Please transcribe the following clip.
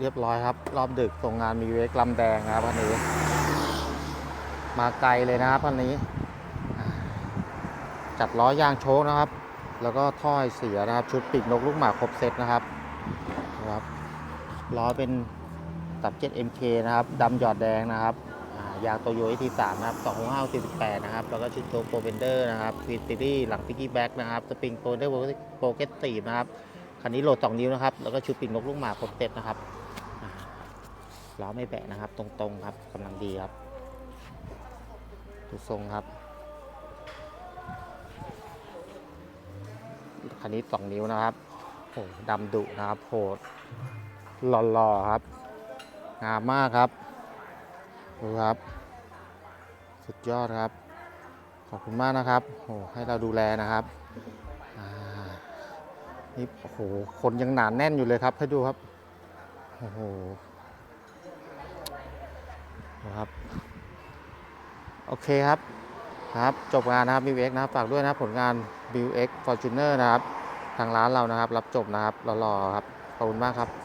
เรียบร้อยครับ รอบดึกส่งงานมีเวกลำแดงนะครับคันนี้ มาไกลเลยนะครับคันนี้ จัดล้อยางโชคนะครับ แล้วก็ท่อไอเสียนะครับ ชุดปีกนกลูกหมาครบเซตนะครับนะครับล้อเป็นตับ 7MK นะครับดำหยอดแดงนะครับยางโตโยอีทีสามนะครับ265 48นะครับ แล้วก็ชุดโชว์โปรเบนเดอร์นะครับฟีติลี่หลังพิกกี้แบ็กนะครับ สปริงโปรเดอร์โปรเกตตีนะครับ คันนี้โหลด2นิ้วนะครับ แล้วก็ชุดปีกนกลูกหมาครบเซตนะครับ ล้อไม่แบะนะครับ ตรงๆครับกำลังดีครับดูทรงครับคันนี้2นิ้วนะครับโอ้ดำดุนะครับโหดหล่อๆครับ งามมากครับดูครับ สุดยอดครับ ขอบคุณมากนะครับโอ้ให้เราดูแลนะครับนี่โอ้โหคนยังหนานแน่นอยู่เลยครับให้ดูครับโอ้โห ครับ โอเคครับครับ จบงานนะครับ m ิวเอ็กนะครับฝากด้วยนะผลงาน m ิวเอ็กฟอร์จูเนอร์นะครับ ทางร้านเรานะครับ รับจบนะครับรอๆครับ ขอบคุณมากครับ